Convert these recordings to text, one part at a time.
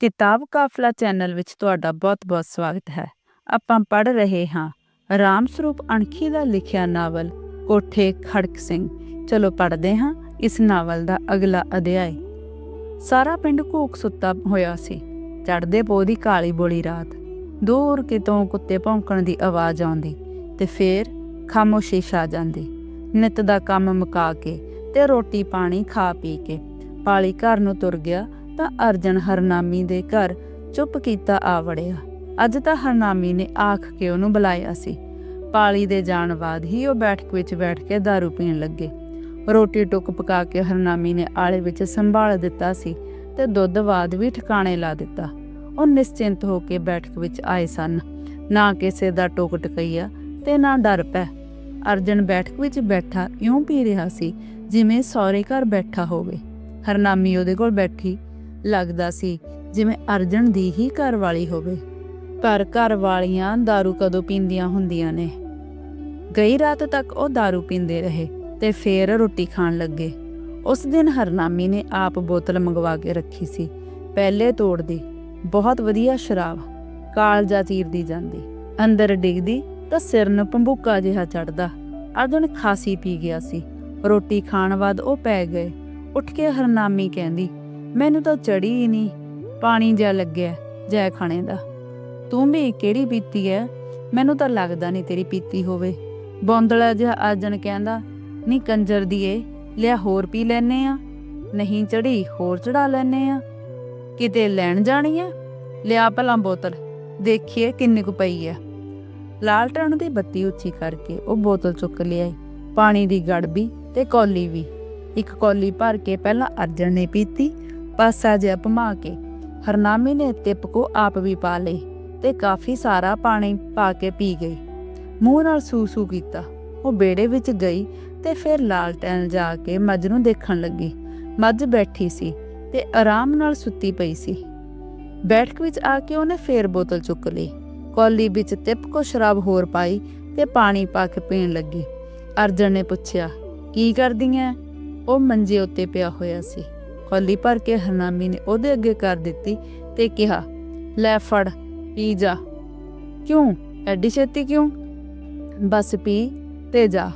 ਕਿਤਾਬ ਕਾਫਲਾ ਚੈਨਲ ਵਿੱਚ ਤੁਹਾਡਾ ਬਹੁਤ-ਬਹੁਤ ਸਵਾਗਤ ਹੈ। ਆਪਾਂ ਪੜ੍ਹ ਰਹੇ ਹਾਂ ਰਾਮ ਸਰੂਪ ਅਣਖੀ ਦਾ ਲਿਖਿਆ ਨਾਵਲ ਕੋਠੇ ਖੜਕ ਸਿੰਘ। ਚਲੋ ਪੜ੍ਹਦੇ ਹਾਂ ਇਸ ਨਾਵਲ ਦਾ ਅਗਲਾ ਅਧਿਆਇ। ਸਾਰਾ ਪਿੰਡ ਘੂਕ ਸੁੱਤਾ ਹੋਇਆ ਸੀ। ਚੜਦੇ ਪੋਹ ਦੀ ਕਾਲੀ ਬੋਲੀ ਰਾਤ। ਦੂਰ ਕਿਤੋਂ ਕੁੱਤੇ ਭੌਂਕਣ ਦੀ ਆਵਾਜ਼ ਆਉਂਦੀ ਤੇ ਫੇਰ ਖਾਮੋਸ਼ੀ ਛਾ ਜਾਂਦੀ। ਨਿਤ ਦਾ ਕੰਮ ਮੁਕਾ ਕੇ ਤੇ ਰੋਟੀ ਪਾਣੀ ਖਾ ਪੀ ਕੇ ਪਾਲੀ ਘਰ ਨੂੰ ਤੁਰ ਗਿਆ ਤਾਂ ਅਰਜਨ ਹਰਨਾਮੀ ਦੇ ਘਰ ਚੁੱਪ ਕੀਤਾ ਆ ਵੜਿਆ। ਅੱਜ ਤਾਂ ਹਰਨਾਮੀ ਨੇ ਆਖ ਕੇ ਉਹਨੂੰ ਬੁਲਾਇਆ ਸੀ। ਪਾਲੀ ਦੇ ਜਾਣ ਬਾਅਦ ਹੀ ਉਹ ਬੈਠਕ ਵਿੱਚ ਬੈਠ ਕੇ दारू ਪੀਣ ਲੱਗੇ। ਰੋਟੀ ਟੁੱਕ ਪਕਾ ਕੇ ਹਰਨਾਮੀ ਨੇ ਆਲੇ ਵਿੱਚ ਸੰਭਾਲ ਦਿੱਤਾ ਸੀ ਤੇ ਦੁੱਧ ਬਾਦ ਵੀ ਠਿਕਾਣੇ ਲਾ ਦਿੱਤਾ। ਉਹ ਨਿਸ਼ਚਿੰਤ ਹੋ ਕੇ ਬੈਠਕ ਵਿੱਚ ਆਏ ਸਨ। ਨਾ ਕਿਸੇ ਦਾ ਟੋਕ ਟਕਈਆ ਤੇ ਨਾ ਡਰ ਪੈ। ਅਰਜਨ ਬੈਠਕ ਵਿੱਚ ਬੈਠਾ ਇਉਂ ਪੀ ਰਿਹਾ ਸੀ ਜਿਵੇਂ ਸਹੁਰੇ ਘਰ ਬੈਠਾ ਹੋਵੇ। ਹਰਨਾਮੀ ਉਹਦੇ ਕੋਲ ਬੈਠੀ ਲੱਗਦਾ ਸੀ ਜਿਵੇਂ ਅਰਜਨ ਦੀ ਹੀ ਘਰ ਵਾਲੀ ਹੋਵੇ ਪਰ ਘਰ ਵਾਲੀਆਂ दारू ਕਦੋਂ ਪੀਂਦੀਆਂ ਹੁੰਦੀਆਂ ਨੇ ਗਈ ਰਾਤ ਤੱਕ ਉਹ दारू ਪੀਂਦੇ ਰਹੇ ਤੇ ਫੇਰ ਰੋਟੀ ਖਾਣ ਲੱਗੇ ਉਸ ਦਿਨ ਹਰਨਾਮੀ ਨੇ ਆਪ ਬੋਤਲ ਮੰਗਵਾ ਕੇ ਰੱਖੀ ਸੀ ਪਹਿਲੇ ਤੋੜਦੀ ਬਹੁਤ ਵਧੀਆ ਸ਼ਰਾਬ ਕਾਲਜਾ ਚੀਰਦੀ ਜਾਂਦੀ ਅੰਦਰ ਡਿੱਗਦੀ ਤਾਂ ਸਿਰ ਨੂੰ ਪੰਬੂਕਾ ਜਿਹਾ ਚੜਦਾ ਅਰਜਨ ਖਾਸੀ ਪੀ ਗਿਆ ਸੀ ਰੋਟੀ ਖਾਣ ਬਾਅਦ ਉਹ ਪੈ ਗਏ ਉੱਠ ਕੇ ਹਰਨਾਮੀ ਕਹਿੰਦੀ ਮੈਨੂੰ ਤਾਂ ਚੜੀ ਹੀ ਨਹੀਂ। ਪਾਣੀ ਜਿਹਾ ਲੱਗਿਆ ਜੈ ਖਾਣੇ ਦਾ। ਤੂੰ ਵੀ ਕਿਹੜੀ ਪੀਤੀ ਐ? ਮੈਨੂੰ ਤਾਂ ਲੱਗਦਾ ਨਹੀਂ ਤੇਰੀ ਪੀਤੀ ਹੋਵੇ। ਬੌਂਦਲਾ ਜਿਹਾ ਅਰਜਨ ਕਹਿੰਦਾ ਨਹੀਂ ਕੰਜਰ ਦੀਏ, ਲਿਆ ਹੋਰ ਪੀ ਲੈਨੇ ਆ। ਨਹੀਂ ਚੜੀ, ਹੋਰ ਚੜਾ ਲੈਨੇ ਆ। ਕਿਤੇ ਲੈਣ ਜਾਣੀ ਆ ਲਿਆ ਭਲਾ ਬੋਤਲ। ਦੇਖੀਏ ਕਿੰਨੀ ਕੁ ਪਈ ਐ। ਲਾਲਟਣ ਦੀ ਬੱਤੀ ਉੱਚੀ ਕਰਕੇ ਉਹ ਬੋਤਲ ਚੁੱਕ ਲਿਆਈ। ਪਾਣੀ ਦੀ ਗੜਬੀ ਤੇ ਕੌਲੀ ਵੀ। ਇੱਕ ਕੌਲੀ ਭਰ ਕੇ ਪਹਿਲਾਂ ਅਰਜਨ ਨੇ ਪੀਤੀ ਪਾਸਾ ਜਿਹਾ ਭਮਾ ਕੇ ਹਰਨਾਮੀ ਨੇ ਤਿਪ ਕੋ ਆਪ ਵੀ ਪਾ ਲਈ ਤੇ ਕਾਫੀ ਸਾਰਾ ਪਾਣੀ ਪਾ ਕੇ ਪੀ ਗਈ। ਮੂੰਹ ਨਾਲ ਸੂ ਸੂ ਕੀਤਾ। ਉਹ ਬੇੜੇ ਵਿੱਚ ਗਈ ਤੇ ਫਿਰ ਲਾਲਟੈਨ ਜਾ ਕੇ ਮੱਝ ਨੂੰ ਦੇਖਣ ਲੱਗੀ। ਮੱਝ ਬੈਠੀ ਸੀ ਤੇ ਆਰਾਮ ਨਾਲ ਸੁੱਤੀ ਪਈ ਸੀ। ਬੈਠਕ ਵਿੱਚ ਆ ਕੇ ਉਹਨੇ ਫੇਰ ਬੋਤਲ ਚੁੱਕ ਲਈ। ਕੌਲੀ ਵਿੱਚ ਤਿਪ ਕੋ ਸ਼ਰਾਬ ਹੋਰ ਪਾਈ ਤੇ ਪਾਣੀ ਪਾ ਕੇ ਪੀਣ ਲੱਗੀ। ਅਰਜਨ ਨੇ ਪੁੱਛਿਆ, ਕੀ ਕਰਦੀ ਐ? ਉਹ ਮੰਜੇ ਉੱਤੇ ਪਿਆ ਹੋਇਆ ਸੀ। ਕੌਲੀ ਭਰ ਕੇ ਹਰਨਾਮੀ ਨੇ ਉਹਦੇ ਅੱਗੇ ਕਰ ਦਿੱਤੀ ਤੇ ਕਿਹਾ, ਲੈ ਫੜ, ਪੀ ਜਾ। ਕਿਉਂ? ਐਡੀ ਛੇਤੀ ਕਿਉਂ? ਬਸ ਪੀ ਤੇ ਜਾ।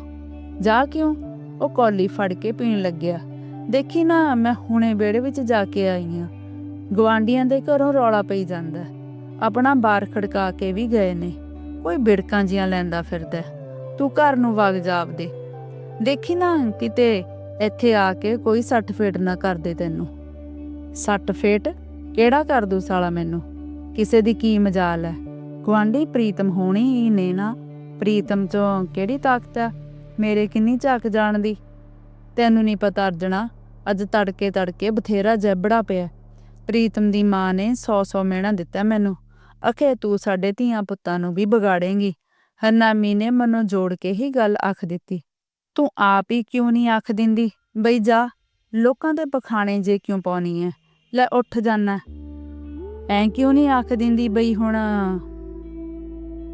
ਜਾ ਕਿਉਂ? ਉਹ ਕੌਲੀ ਫੜ ਕੇ ਪੀਣ ਲੱਗਿਆ। ਦੇਖੀ ਨਾ, ਮੈਂ ਹੁਣੇ ਵਿਹੜੇ ਵਿੱਚ ਜਾ ਕੇ ਆਈ ਆ। ਗਵਾਂਡੀਆਂ ਦੇ ਘਰੋਂ ਰੌਲਾ ਪਈ ਜਾਂਦਾ। ਆਪਣਾ ਬਾਰ ਖੜਕਾ ਕੇ ਵੀ ਗਏ ਨੇ। ਕੋਈ ਬਿੜਕਾਂ ਜੀਆਂ ਲੈਂਦਾ ਫਿਰਦਾ। ਤੂੰ ਘਰ ਨੂੰ ਵਗ ਜਾਪਦੇ ਦੇਖੀ ਨਾ, ਕਿਤੇ ਇੱਥੇ ਆ ਕੇ ਕੋਈ ਸੱਟ ਫੇਟ ਨਾ ਕਰਦੇ ਤੈਨੂੰ। ਸੱਟ ਫੇਟ? ਕਿਹੜਾ ਕਰ ਦੂ ਸਾਲਾ ਮੈਨੂੰ? ਕਿਸੇ ਦੀ ਕੀ ਮਜਾਲ ਹੈ ਗੁਆਂਢੀ ਪ੍ਰੀਤਮ ਹੋਣੀ ਹੀ ਨੇ ਨਾ। ਪ੍ਰੀਤਮ ਚੋਂ ਕਿਹੜੀ ਤਾਕਤ ਹੈ ਮੇਰੇ ਕਿੰਨੀ ਝਾਕ ਜਾਣ ਦੀ ਤੈਨੂੰ ਨਹੀਂ ਪਤਾ ਅਰਜਣਾ, ਅੱਜ ਤੜਕੇ ਤੜਕੇ ਬਥੇਰਾ ਜੈਬੜਾ ਪਿਆ। ਪ੍ਰੀਤਮ ਦੀ ਮਾਂ ਨੇ 100-100 ਮਿਹਣਾ ਦਿੱਤਾ ਮੈਨੂੰ। ਅਖੇ, ਤੂੰ ਸਾਡੇ ਧੀਆਂ ਪੁੱਤਾਂ ਨੂੰ ਵੀ ਵਿਗਾੜੇਂਗੀ। ਹਰਨਾਮੀ ਨੇ ਮਨੋਂ ਜੋੜ ਕੇ ਹੀ ਗੱਲ ਆਖ ਦਿੱਤੀ। ਤੂੰ ਆਪ ਹੀ ਕਿਉਂ ਨਹੀਂ ਆਖ ਦਿੰਦੀ? ਬਈ ਜਾ, ਲੋਕਾਂ ਦੇ ਪਖਾਣੇ ਜੇ ਕਿਉਂ ਪਾਉਣੀ ਐ? ਲੈ ਉੱਠ ਜਾਣਾ ਐ ਕਿਉਂ ਨਹੀਂ ਆਖ ਦਿੰਦੀ ਬਈ ਹੁਣ?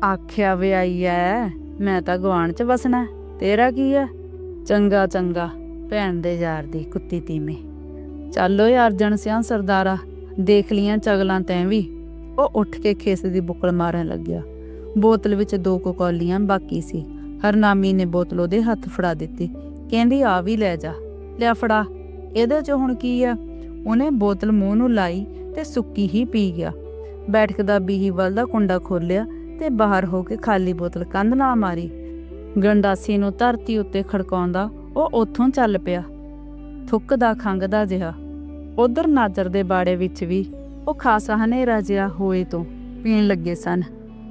ਆਖਿਆ ਵੇ ਆਈ ਐ, ਮੈਂ ਤਾਂ ਗਵਾਨ ਚ ਵਸਣਾ, ਤੇਰਾ ਕੀ ਐ? ਚੰਗਾ ਚੰਗਾ, ਭੈਣ ਦੇ ਯਾਰ ਦੀ ਕੁੱਤੀ ਤੀਵੇਂ। ਚੱਲ ਓਏ ਅਰਜਨ ਸਿਆਂ ਸਰਦਾਰਾ, ਦੇਖ ਲੀਆਂ ਚਗਲਾਂ ਤੈਂ ਵੀ। ਉਹ ਉੱਠ ਕੇ ਖੇਸ ਦੀ ਬੁੱਕਲ ਮਾਰਨ ਲੱਗਿਆ। ਬੋਤਲ ਵਿੱਚ ਦੋ ਕੁ ਬਾਕੀ ਸੀ। ਹਰਨਾਮੀ ਨੇ ਬੋਤਲ ਉਹਦੇ ਹੱਥ ਫੜਾ ਦਿੱਤੀ। ਕਹਿੰਦੀ, ਆ ਵੀ ਲੈ ਜਾ। ਲਿਆ ਫੜਾ। ਇਹਦੇ ਚ ਹੁਣ ਕੀ ਆ? ਉਹਨੇ ਬੋਤਲ ਮੂੰਹ ਨੂੰ ਲਾਈ ਤੇ ਸੁੱਕੀ ਹੀ ਪੀ ਗਿਆ। ਬੈਠਕ ਦਾ ਬੀਹੀਵਲ ਦਾ ਕੁੰਡਾ ਖੋਲਿਆ ਤੇ ਬਾਹਰ ਹੋ ਕੇ ਖਾਲੀ ਬੋਤਲ ਕੰਧ ਨਾਲ ਮਾਰੀ। ਗੰਡਾਸੀ ਨੂੰ ਧਰਤੀ ਉੱਤੇ ਖੜਕਾਉਂਦਾ ਉਹ ਉੱਥੋਂ ਚੱਲ ਪਿਆ। ਥੁੱਕਦਾ ਖੰਗਦਾ ਜਿਹਾ। ਉਧਰ ਨਾਜਰ ਦੇ ਬਾੜੇ ਵਿੱਚ ਵੀ ਉਹ ਖਾਸਾ ਹਨੇਰਾ ਜਿਹਾ ਹੋਏ ਤੋਂ ਪੀਣ ਲੱਗੇ ਸਨ।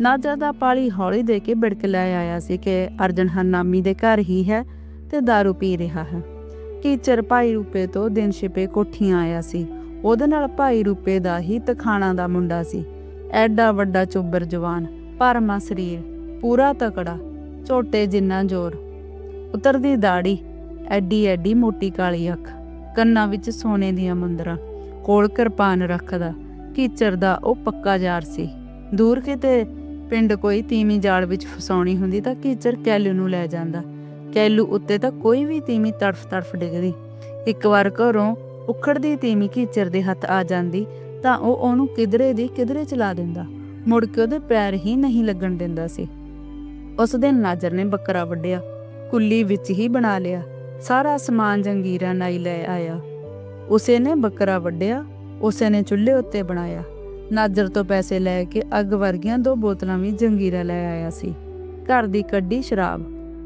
ਨਾਜਰ ਦਾ ਪਾਲੀ ਹੌਲੀ ਦੇ ਕੇ ਬਿੜਕ ਲੈ ਆਇਆ ਸੀ ਕਿ ਅਰਜਨ ਹਰਨਾਮੀ ਦੇ ਘਰ ਹੀ ਹੈ ਤੇ दारू ਪੀ ਰਿਹਾ ਹੈ। ਕੀਚਰ ਭਾਈ ਰੂਪੇ ਤੋਂ ਦਿਨ ਛਿਪੇ ਕੋਠੀਆਂ ਆਇਆ ਸੀ। ਉਹਦੇ ਨਾਲ ਭਾਈ ਰੂਪੇ ਦਾ ਹੀ ਤਖਾਣਾ ਦਾ ਮੁੰਡਾ ਸੀ। ਐਡਾ ਵੱਡਾ ਚੋਬਰ ਜਵਾਨ ਭਰਮਾ ਸਰੀਰ, ਪੂਰਾ ਤਕੜਾ ਝੋਟੇ ਜਿੰਨਾ ਜ਼ੋਰ। ਉਤਰਦੀ ਦਾੜੀ, ਐਡੀ ਐਡੀ ਮੋਟੀ ਕਾਲੀ ਅੱਖ, ਕੰਨਾਂ ਵਿੱਚ ਸੋਨੇ ਦੀਆਂ ਮੁੰਦਰਾਂ, ਕੋਲ ਕਿਰਪਾਨ ਰੱਖਦਾ ਕੀਚਰ ਦਾ ਉਹ ਪੱਕਾ ਯਾਰ ਸੀ। ਦੂਰ ਕਿਤੇ ਪਿੰਡ ਕੋਈ ਤੀਵੀਂ ਜਾਲ ਵਿੱਚ ਫਸਾਉਣੀ ਹੁੰਦੀ ਤਾਂ ਕੀਚਰ ਕੈਲੂ ਨੂੰ ਲੈ ਜਾਂਦਾ। ਕੈਲੂ ਉੱਤੇ ਤਾਂ ਕੋਈ ਵੀ ਤੀਮੀ ਤੜਫ ਤੜਫ ਡਿੱਗਦੀ। ਇੱਕ ਵਾਰ ਘਰੋਂ ਉਖੜਦੀ ਤੀਮੀ ਕੀਚਰ ਦੇ ਹੱਥ ਆ ਜਾਂਦੀ ਤਾਂ ਉਹ ਉਹਨੂੰ ਕਿਧਰੇ ਦੀ ਕਿਧਰੇ ਚਲਾ ਦਿੰਦਾ। ਮੁੜ ਕੇ ਉਹਦੇ ਪੈਰ ਹੀ ਨਹੀਂ ਲੱਗਣ ਦਿੰਦਾ ਸੀ। ਉਸ ਦਿਨ ਨਾਜਰ ਨੇ ਬੱਕਰਾ ਵੱਢਿਆ, ਕੁੱਲੀ ਵਿੱਚ ਹੀ ਬਣਾ ਲਿਆ, ਸਾਰਾ ਸਮਾਨ ਜੰਗੀਰਾ ਨਾਈ ਲੈ ਆਇਆ। ਉਸੇ ਨੇ ਬੱਕਰਾ ਵੱਢਿਆ, ਉਸੇ ਨੇ ਚੁੱਲ੍ਹੇ ਉੱਤੇ ਬਣਾਇਆ। ਨਾਜਰ ਤੋਂ ਪੈਸੇ ਲੈ ਕੇ ਅੱਗ ਵਰਗੀਆਂ ਦੋ ਬੋਤਲਾਂ ਵੀ ਜੰਗੀਰਾ ਲੈ ਆਇਆ ਸੀ। ਘਰ ਦੀ ਕੱਢੀ ਸ਼ਰਾਬ।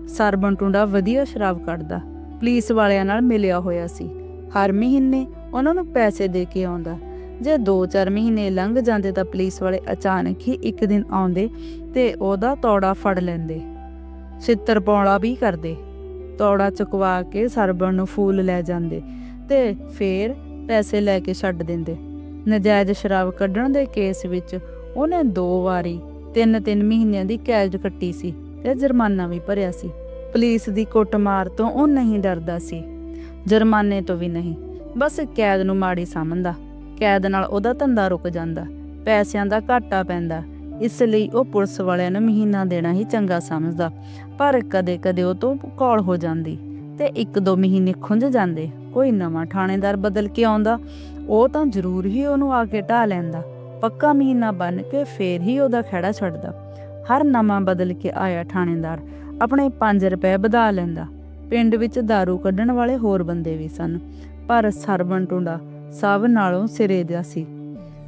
ਸਰਬਣ ਟੁੰਡਾ ਵਧੀਆ ਸ਼ਰਾਬ ਕੱਢਦਾ। ਪੁਲਿਸ ਵਾਲਿਆਂ ਨਾਲ ਮਿਲਿਆ ਹੋਇਆ ਸੀ। ਹਰ ਮਹੀਨੇ ਉਹਨਾਂ ਨੂੰ ਪੈਸੇ ਦੇ ਕੇ ਆਉਂਦਾ। ਜੇ 2-4 ਮਹੀਨੇ ਲੰਘ ਜਾਂਦੇ ਤਾਂ ਪੁਲਿਸ ਵਾਲੇ ਅਚਾਨਕ ਹੀ ਇੱਕ ਦਿਨ ਆਉਂਦੇ ਤੇ ਉਹਦਾ ਤੋੜਾ ਫੜ ਲੈਂਦੇ। ਛਿੱਤਰ ਪਾਉਣਾ ਵੀ ਕਰਦੇ। ਤੋੜਾ ਚੁਕਵਾ ਕੇ ਸਰਬਣ ਨੂੰ ਫੂਲ ਲੈ ਜਾਂਦੇ ਤੇ ਫੇਰ ਪੈਸੇ ਲੈ ਕੇ ਛੱਡ ਦਿੰਦੇ। ਨਜਾਇਜ਼ ਸ਼ਰਾਬ ਕੱਢਣ ਦੇ ਕੇਸ ਵਿੱਚ ਉਹਨੇ ਦੋ ਵਾਰੀ ਤਿੰਨ ਤਿੰਨ ਮਹੀਨਿਆਂ ਦੀ ਕੈਦ ਕੱਟੀ ਸੀ ਤੇ ਜੁਰਮਾਨਾ ਵੀ ਭਰਿਆ ਸੀ। ਪੁਲਿਸ ਦੀ ਕੁੱਟਮਾਰ ਤੋਂ ਉਹ ਨਹੀਂ ਡਰਦਾ ਸੀ। ਜੁਰਮਾਨੇ ਤੋਂ ਵੀ ਨਹੀਂ, ਬਸ ਕੈਦ ਨੂੰ ਮਾੜੀ ਸਮਝਦਾ। ਕੈਦ ਨਾਲ ਉਹਦਾ ਧੰਦਾ ਰੁਕ ਜਾਂਦਾ, ਪੈਸਿਆਂ ਦਾ ਘਾਟਾ ਪੈਂਦਾ। ਇਸ ਲਈ ਉਹ ਪੁਲਿਸ ਵਾਲਿਆਂ ਨੂੰ ਮਹੀਨਾ ਦੇਣਾ ਹੀ ਚੰਗਾ ਸਮਝਦਾ, ਪਰ ਕਦੇ-ਕਦੇ ਉਹ ਤੋਂ ਕੌਲ ਹੋ ਜਾਂਦੀ ਤੇ ਇੱਕ ਦੋ ਮਹੀਨੇ ਖੁੰਝ ਜਾਂਦੇ। ਕੋਈ ਨਵਾਂ ਥਾਣੇਦਾਰ ਬਦਲ ਕੇ ਆਉਂਦਾ ਉਹ ਤਾਂ ਜ਼ਰੂਰ ਹੀ ਉਹਨੂੰ ਆ ਕੇ ਢਾ ਲੈਂਦਾ। ਪੱਕਾ ਮਹੀਨਾ ਬਣ ਕੇ ਫੇਰ ਹੀ ਉਹਦਾ ਖੜਾ ਛੱਡਦਾ। ਹਰ ਨਵਾਂ ਬਦਲ ਕੇ ਆਇਆ ਥਾਣੇਦਾਰ। ਆਪਣੇ 5 ਰੁਪਏ ਵਧਾ ਲੈਂਦਾ। ਪਿੰਡ ਵਿੱਚ दारू ਕੱਢਣ ਵਾਲੇ ਹੋਰ ਬੰਦੇ ਵੀ ਸਨ। ਪਰ ਸਰਬਣ ਟੁੰਡਾ ਸਭ ਨਾਲੋਂ ਸਿਰੇ ਦਾ ਸੀ।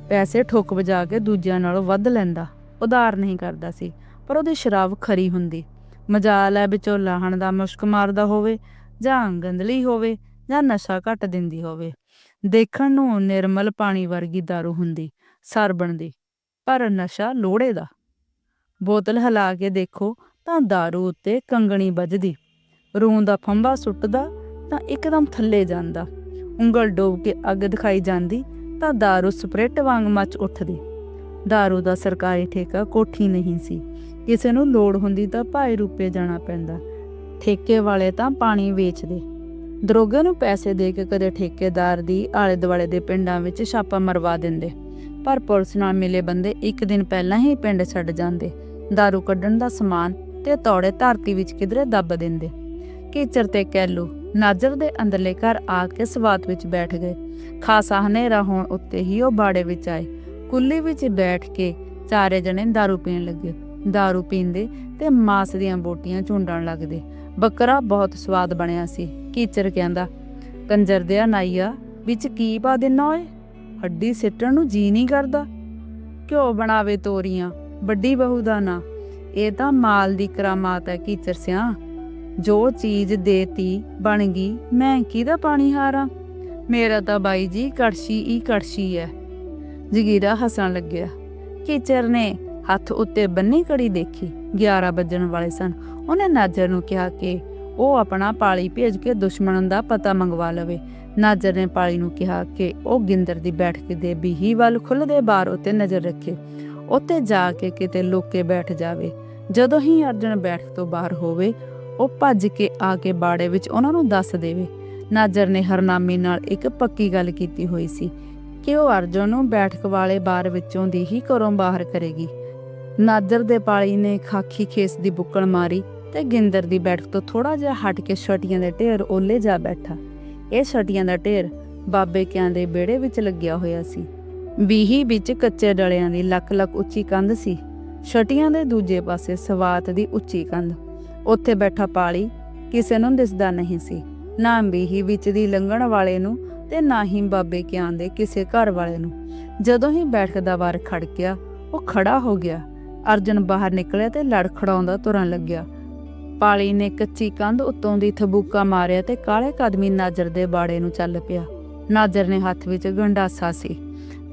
ਪੈਸੇ ਠੁੱਕ ਵਜਾ ਕੇ ਦੂਜਿਆਂ ਨਾਲੋਂ ਵੱਧ ਲੈਂਦਾ। ਉਧਾਰ ਨਹੀਂ ਕਰਦਾ ਸੀ, ਪਰ ਉਹਦੀ ਸ਼ਰਾਬ ਖਰੀ ਹੁੰਦੀ। ਮਜਾਲ ਹੈ ਵਿੱਚੋਂ ਲਾਹਣ ਦਾ ਮੁਸ਼ਕ ਮਾਰਦਾ ਹੋਵੇ ਜਾਂ ਗੰਦਲੀ ਹੋਵੇ ਜਾਂ ਨਸ਼ਾ ਘੱਟ ਦਿੰਦੀ ਹੋਵੇ। ਦੇਖਣ ਨੂੰ ਨਿਰਮਲ ਪਾਣੀ ਵਰਗੀ दारू ਹੁੰਦੀ ਸਰਬਣ ਦੀ ਪਰ ਨਸ਼ਾ ਲੋੜੇ ਦਾ ਬੋਤਲ ਹਿਲਾ ਕੇ ਦੇਖੋ ਤਾਂ दारू ਉੱਤੇ ਕੰਗਣੀ ਵੱਜਦੀ ਰੂੰ ਦਾ ਫੰਬਾ ਸੁੱਟਦਾ ਤਾਂ ਇੱਕਦਮ ਥੱਲੇ ਜਾਂਦਾ ਉਂਗਲ ਡੋਬ ਕੇ ਅੱਗ ਦਿਖਾਈ ਜਾਂਦੀ ਤਾਂ दारू ਸਪ੍ਰਿਟ ਵਾਂਗ ਮੱਚ ਉੱਠਦੀ दारू ਦਾ ਸਰਕਾਰੀ ਠੇਕਾ ਕੋਠੀ ਨਹੀਂ ਸੀ ਕਿਸੇ ਨੂੰ ਲੋੜ ਹੁੰਦੀ ਤਾਂ ਭਾਈ ਰੂਪੇ ਜਾਣਾ ਪੈਂਦਾ ਠੇਕੇ ਵਾਲੇ ਤਾਂ ਪਾਣੀ ਵੇਚਦੇ ਦਰੋਗੇ ਨੂੰ ਪੈਸੇ ਦੇ ਕੇ ਕਦੇ ਠੇਕੇਦਾਰ ਦੀ ਆਲੇ ਦੁਆਲੇ ਦੇ ਪਿੰਡਾਂ ਵਿੱਚ ਛਾਪਾ ਮਰਵਾ ਦਿੰਦੇ ਪਰ ਪੁਲਿਸ ਨਾਲ ਮਿਲੇ ਬੰਦੇ ਇੱਕ ਦਿਨ ਪਹਿਲਾਂ ਹੀ ਪਿੰਡ ਛੱਡ ਜਾਂਦੇ दारू ਕੱਢਣ ਦਾ ਸਮਾਨ ਤੇ ਤੌੜੇ ਧਰਤੀ ਵਿੱਚ ਕਿਧਰੇ ਦੱਬ ਦਿੰਦੇ ਕੀਚਰ ਤੇ ਕੈਲੂ ਨਾਜਰ ਦੇ ਅੰਦਰਲੇ ਘਰ ਆ ਕੇ ਸਵਾਤ ਵਿੱਚ ਬੈਠ ਗਏ ਖਾਸਾ ਹਨੇਰਾ ਹੋਣ ਉੱਤੇ ਹੀ ਉਹ ਬਾੜੇ ਵਿੱਚ ਆਏ ਕੁੱਲੀ ਵਿੱਚ ਬੈਠ ਕੇ ਚਾਰੇ ਜਣੇ दारू ਪੀਣ ਲੱਗੇ दारू ਪੀਂਦੇ ਤੇ ਮਾਸ ਦੀਆਂ ਬੋਟੀਆਂ ਝੁੰਡਣ ਲੱਗਦੇ ਬੱਕਰਾ ਬਹੁਤ ਸਵਾਦ ਬਣਿਆ ਸੀ ਕੀਚਰ ਕਹਿੰਦਾ, ਕੰਜਰ ਦਿਆ ਨਾਈਆ ਵਿੱਚ ਕੀ ਪਾ ਦੇਣਾ ਓਏ? ਹੱਡੀ ਸਿੱਟਣ ਨੂੰ ਜੀ ਨਹੀਂ ਕਰਦਾ। ਕਿਉਂ ਬਣਾਵੇ ਤੋਰੀਆਂ, ਵੱਡੀ ਬਹੂ ਦਾ ਨਾ। ਇਹ ਤਾਂ ਮਾਲ ਦੀ ਕਰਾਮਾਤ ਹੈ ਕੀਚਰ ਸਿਆ। ਜੋ ਚੀਜ਼ ਦੇਤੀ, ਬਣ ਗਈ, ਮੈਂ ਕਿਹਦਾ ਪਾਣੀ ਹਾਰਾਂ? ਮੇਰਾ ਤਾਂ ਬਾਈ ਜੀ ਕੜਛੀ ਹੀ ਕੜਛੀ ਹੈ। ਜਗੀਰਾ ਹੱਸਣ ਲੱਗਿਆ। ਕੀਚਰ ਨੇ ਹੱਥ ਉੱਤੇ ਬੰਨੀ ਕੜੀ ਦੇਖੀ। 11 ਵੱਜਣ ਵਾਲੇ ਸਨ। ਉਹਨੇ ਨਾਜਰ ਨੂੰ ਕਿਹਾ ਕਿ ਉਹ ਆਪਣਾ ਪਾਲੀ ਭੇਜ ਕੇ ਦੁਸ਼ਮਣ ਦਾ ਪਤਾ ਮੰਗਵਾ ਲਵੇ। ਨਾਜਰ ਨੇ ਪਾਲੀ ਨੂੰ ਕਿਹਾ ਕਿ ਉਹ ਗਿੰਦਰ ਦੀ ਬੈਠਕ ਦੇ ਬੀਹੀ ਵੱਲ ਖੁੱਲਦੇ ਬਾਰ ਉੱਤੇ ਨਜ਼ਰ ਰੱਖੇ। ਉੱਤੇ ਜਾ ਕੇ ਕਿਤੇ ਲੁੱਕ ਬੈਠ ਜਾਵੇ। ਜਦੋਂ ਹੀ ਅਰਜਨ ਬੈਠਕ ਤੋਂ ਬਾਹਰ ਹੋਵੇ, ਉਹ ਭੱਜ ਕੇ ਆ ਕੇ ਬਾੜੇ ਵਿੱਚ ਉਹਨਾਂ ਨੂੰ ਦੱਸ ਦੇਵੇ। ਨਾਜਰ ਨੇ ਹਰਨਾਮੀ ਨਾਲ ਇੱਕ ਪੱਕੀ ਗੱਲ ਕੀਤੀ ਹੋਈ ਸੀ ਕਿ ਉਹ ਅਰਜਨ ਨੂੰ ਬੈਠਕ ਵਾਲੇ ਬਾਰ ਵਿੱਚੋਂ ਦੀ ਹੀ ਘਰੋਂ ਬਾਹਰ ਕਰੇਗੀ। ਨਾਜਰ ਦੇ ਪਾਲੀ ਨੇ ਖਾਕੀ ਖੇਸ ਦੀ ਬੁੱਕਲ ਮਾਰੀ ਤੇ ਗਿੰਦਰ ਦੀ ਬੈਠਕ ਤੋਂ ਥੋੜਾ ਜਿਹਾ ਹਟ ਕੇ ਛਟੀਆਂ ਦੇ ਢੇਰ ਓਲੇ ਜਾ ਬੈਠਾ। ਇਹ ਛਟੀਆਂ ਦਾ ਢੇਰ ਬਾਬੇ ਕਿਆਂ ਦੇ ਵਿਹੜੇ ਵਿੱਚ ਲੱਗਿਆ ਹੋਇਆ ਸੀ। ਬੀਹੀ ਵਿੱਚ ਕੱਚੇ ਡਲਿਆਂ ਦੀ ਲੱਖ ਲੱਖ ਉੱਚੀ ਕੰਧ ਸੀ। ਛਟੀਆਂ ਦੇ ਦੂਜੇ ਪਾਸੇ ਸਵਾਤ ਦੀ ਉੱਚੀ ਕੰਧ। ਉੱਥੇ ਬੈਠਾ ਪਾਲੀ ਕਿਸੇ ਨੂੰ ਦਿਸਦਾ ਨਹੀਂ ਸੀ। ਨਾ ਬੀਹੀ ਵਿੱਚ ਦੀ ਲੰਘਣ ਵਾਲੇ ਨੂੰ ਤੇ ਨਾ ਹੀ ਬਾਬੇ ਕਿਆਂ ਦੇ ਕਿਸੇ ਘਰ ਵਾਲੇ ਨੂੰ। ਜਦੋਂ ਹੀ ਬੈਠਕ ਦਾ ਵਾਰ ਖੜਕਿਆ, ਉਹ ਖੜਾ ਹੋ ਗਿਆ। ਅਰਜਨ ਬਾਹਰ ਨਿਕਲਿਆ ਤੇ ਲੜਖੜਾਉਂਦਾ ਤੁਰਨ ਲੱਗਿਆ। ਪਾਲੀ ਨੇ ਕੱਚੀ ਕੰਧ ਉੱਤੋਂ ਦੀ ਥਬੂਕਾ ਮਾਰਿਆ ਤੇ ਕਾਲੇ ਕਦਮੀ ਨਾਜਰ ਦੇ ਬਾੜੇ ਨੂੰ ਚੱਲ ਪਿਆ। ਨਾਜਰ ਨੇ ਹੱਥ ਵਿੱਚ ਗੰਡਾਸਾ ਸੀ।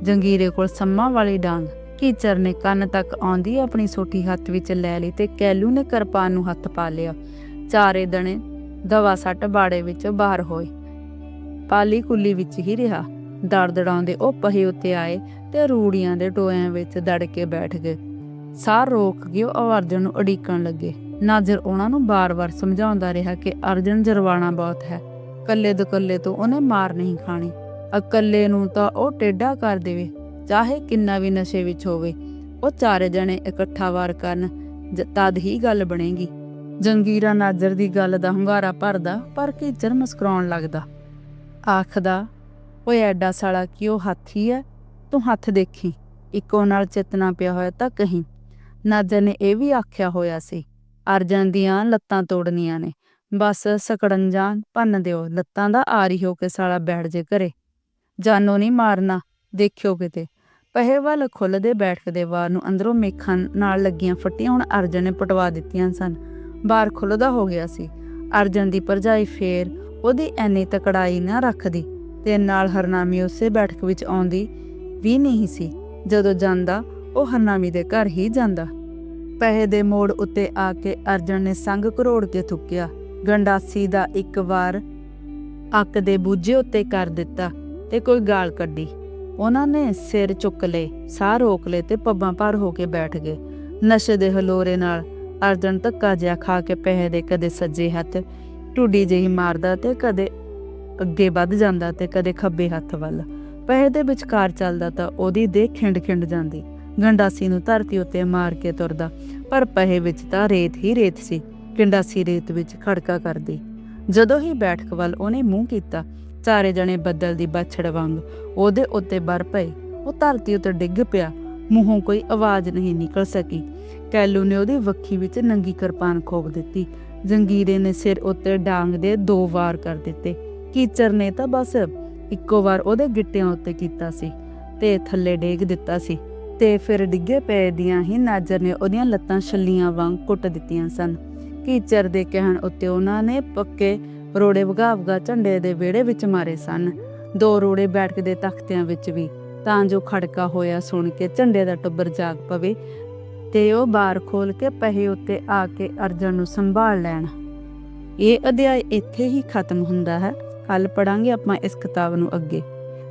ਜੰਗੀਰੇ ਕੋਲ ਸੰਮਾ ਵਾਲੀ ਡਾਂਗ। ਕੀਚਰ ਨੇ ਕੰਨ ਤੱਕ ਆਉਂਦੀ ਆਪਣੀ ਸੋਟੀ ਹੱਥ ਵਿੱਚ ਲੈ ਲਈ ਤੇ ਕੈਲੂ ਨੇ ਕਿਰਪਾਨ ਨੂੰ ਹੱਥ ਪਾ ਲਿਆ। ਚਾਰੇ ਦਣੇ ਦਵਾ ਸੱਟ ਬਾੜੇ ਵਿੱਚ ਬਾਹਰ ਹੋਏ। ਪਾਲੀ ਕੁੱਲੀ ਵਿੱਚ ਹੀ ਰਿਹਾ। ਦਰਦੜਾਉਂਦੇ ਉਹ ਪਹੇ ਉੱਤੇ ਆਏ ਤੇ ਰੂੜੀਆਂ ਦੇ ਟੋਇਆਂ ਵਿੱਚ ਦੜ ਕੇ ਬੈਠ ਗਏ। ਸਾਹ ਰੋਕ ਕੇ ਉਹ ਅਰਜਨ ਨੂੰ ਅੜੀਕਣ ਲੱਗੇ। ਨਾਜ਼ਰ ਉਹਨਾਂ ਨੂੰ ਬਾਰ-ਬਾਰ ਸਮਝਾਉਂਦਾ ਰਿਹਾ ਕਿ ਅਰਜਨ ਜਰਵਾਣਾ ਬਹੁਤ ਹੈ। ਕੱਲੇ ਦਕੱਲੇ ਤੋਂ ਉਹਨੇ ਮਾਰ ਨਹੀਂ ਖਾਣੀ। ਇਕੱਲੇ ਨੂੰ ਤਾਂ ਉਹ ਟੇਢਾ ਕਰ ਦੇਵੇ, ਚਾਹੇ ਕਿੰਨਾ ਵੀ ਨਸ਼ੇ ਵਿੱਚ ਹੋਵੇ। ਉਹ ਚਾਰੇ ਜਣੇ ਇਕੱਠਾ ਵਾਰ ਕਰਨ ਤਦ ਹੀ ਗੱਲ ਬਣੇਗੀ। ਜੰਗੀਰਾ ਨਾਜ਼ਰ ਦੀ ਗੱਲ ਦਾ ਹੰਗਾਰਾ ਭਰਦਾ, ਪਰ ਕੀਚਰ ਮੁਸਕਰਾਉਣ ਲੱਗਦਾ। ਆਖਦਾ, ਓਏ ਐਡਾ ਸਾਲਾ ਕੀ ਉਹ ਹਾਥੀ ਹੈ ਤੂੰ ਹੱਥ ਦੇਖੀ। ਇੱਕੋ ਨਾਲ ਚੇਤਨਾ ਪਿਆ ਹੋਇਆ ਤਾਂ ਕਹੀਂ। ਨਾਜਰ ਨੇ ਇਹ ਵੀ ਆਖਿਆ ਹੋਇਆ ਸੀ। ਅਰਜਨ ਦੀਆਂ ਲੱਤਾਂ ਤੋੜਨੀਆਂ ਨੇ। ਬਸ ਸਕੜੰਜਾਂ ਭੰਨ ਦਿਓ, ਲੱਤਾਂ ਦਾ ਆਰੀ ਹੋ ਕੇ ਸਾਲਾ ਬੈਠ ਜੇ ਘਰੇ। ਜਾਨੋ ਨਹੀਂ ਮਾਰਨਾ, ਦੇਖਿਓ ਕਿਤੇ। ਪਹੇ ਵੱਲ ਖੁੱਲਦੇ ਬੈਠਦੇ ਵਾਰ ਨੂੰ ਅੰਦਰੋਂ ਮੇਖਾਂ ਨਾਲ ਲੱਗੀਆਂ ਫੱਟੀਆਂ ਹੁਣ ਅਰਜਨ ਨੇ ਪਟਵਾ ਦਿੱਤੀਆਂ ਸਨ। ਬਾਹਰ ਖੁੱਲਦਾ ਹੋ ਗਿਆ ਸੀ। ਅਰਜਨ ਦੀ ਭਰਜਾਈ ਫੇਰ ਉਹਦੀ ਐਨੀ ਤਕੜਾਈ ਨਾ ਰੱਖਦੀ ਤੇ ਨਾਲ ਹਰਨਾਮੀ ਉਸੇ ਬੈਠਕ ਵਿੱਚ ਆਉਂਦੀ ਵੀ ਨਹੀਂ ਸੀ। ਜਦੋਂ ਜਾਂਦਾ, ਉਹ ਹਰਨਾਮੀ ਦੇ ਘਰ ਹੀ ਜਾਂਦਾ। ਪੈਸੇ ਦੇ ਮੋੜ ਉੱਤੇ ਆ ਕੇ ਅਰਜਨ ਨੇ ਸੰਗ ਕਰੋੜ ਕੇ ਥੁੱਕਿਆ। ਗੰਡਾਸੀ ਦਾ ਇੱਕ ਵਾਰ ਅੱਕ ਦੇ ਬੂਝੇ ਉੱਤੇ ਕਰ ਦਿੱਤਾ ਤੇ ਕੋਈ ਗਾਲ ਕੱਢੀ। ਉਹਨਾਂ ਨੇ ਸਿਰ ਚੁੱਕ ਲਏ, ਸਾਹ ਰੋਕ ਲਏ ਤੇ ਪੱਬਾਂ ਭਰ ਹੋ ਕੇ ਬੈਠ ਗਏ। ਨਸ਼ੇ ਦੇ ਹਲੋਰੇ ਨਾਲ ਅਰਜਨ ਧੱਕਾ ਜਿਹਾ ਖਾ ਕੇ ਪੈਸੇ ਦੇ ਕਦੇ ਸੱਜੇ ਹੱਥ ਟੁੱਡੀ ਜਿਹੀ ਮਾਰਦਾ ਤੇ ਕਦੇ ਅੱਗੇ ਵੱਧ ਜਾਂਦਾ ਤੇ ਕਦੇ ਖੱਬੇ ਹੱਥ ਵੱਲ। ਪੈਸੇ ਦੇ ਵਿਚਕਾਰ ਚੱਲਦਾ ਤਾਂ ਉਹਦੀ ਦੇਹ ਖਿੰਡ ਖਿੰਡ ਜਾਂਦੀ। ਗੰਡਾਸੀ ਨੂੰ ਧਰਤੀ ਉੱਤੇ ਮਾਰ ਕੇ ਤੁਰਦਾ, ਪਰ ਪਹੇ ਵਿੱਚ ਤਾਂ ਰੇਤ ਹੀ ਰੇਤ ਸੀ ਗੰਡਾਸੀ ਰੇਤ ਵਿੱਚ ਖੜਕਾ ਕਰਦੀ। ਜਦੋਂ ਹੀ ਬੈਠਕ ਵੱਲ ਉਹਨੇ ਮੂੰਹ ਕੀਤਾ, ਚਾਰੇ ਜਣੇ ਬੱਦਲ ਦੀ ਬਾਛੜ ਵਾਂਗ ਉਹਦੇ ਉੱਤੇ ਬਰ ਪਏ, ਉਹ ਧਰਤੀ ਉੱਤੇ ਡਿੱਗ ਪਿਆ, ਮੂੰਹੋਂ ਕੋਈ ਆਵਾਜ਼ ਨਹੀਂ ਨਿਕਲ ਸਕੀ। ਕੈਲੂ ਨੇ ਉਹਦੀ ਵੱਖੀ ਵਿੱਚ ਨੰਗੀ ਕਿਰਪਾਨ ਖੋਕ ਦਿੱਤੀ, ਜੰਗੀਰੇ ਨੇ ਸਿਰ ਉੱਤੇ ਡਾਂਗ ਦੇ ਦੋ ਵਾਰ ਕਰ ਦਿੱਤੇ। ਕੀਚਰ ਨੇ ਤਾਂ ਬਸ ਇੱਕੋ ਵਾਰ ਉਹਦੇ ਗਿੱਟਿਆਂ ਉੱਤੇ ਕੀਤਾ ਸੀ ਤੇ ਥੱਲੇ ਡੇਗ ਦਿੱਤਾ ਸੀ। ਤੇ ਫਿਰ ਡਿੱਗੇ ਪਏ ਦੀਆਂ ਹੀ ਨਾਜਰ ਨੇ ਉਹਦੀਆਂ ਲੱਤਾਂ ਛੱਲੀਆਂ ਵਾਂਗ ਕੁੱਟ ਦਿੱਤੀਆਂ ਸਨ। ਕੀਚਰ ਦੇ ਕਹਿਣ ਉੱਤੇ ਉਹਨਾਂ ਨੇ ਪੱਕੇ ਰੋੜੇ ਵਗਾ ਵਗਾ ਝੰਡੇ ਦੇ ਵਿਹੜੇ ਵਿੱਚ ਮਾਰੇ ਸਨ। ਦੋ ਰੋੜੇ ਬੈਠਕ ਦੇ ਤਖਤਿਆਂ ਵਿੱਚ ਵੀ। ਤਾਂ ਜੋ ਖੜਕਾ ਹੋਇਆ ਸੁਣ ਕੇ ਝੰਡੇ ਦਾ ਟੱਬਰ ਜਾਗ ਪਵੇ ਤੇ ਉਹ ਬਾਰ ਖੋਲ ਕੇ ਪਹੇ ਉੱਤੇ ਆ ਕੇ ਅਰਜਨ ਨੂੰ ਸੰਭਾਲ ਲੈਣ। ਇਹ ਅਧਿਆਇ ਇੱਥੇ ਹੀ ਖਤਮ ਹੁੰਦਾ ਹੈ। ਕੱਲ ਪੜਾਂਗੇ ਆਪਾਂ ਇਸ ਕਿਤਾਬ ਨੂੰ ਅੱਗੇ।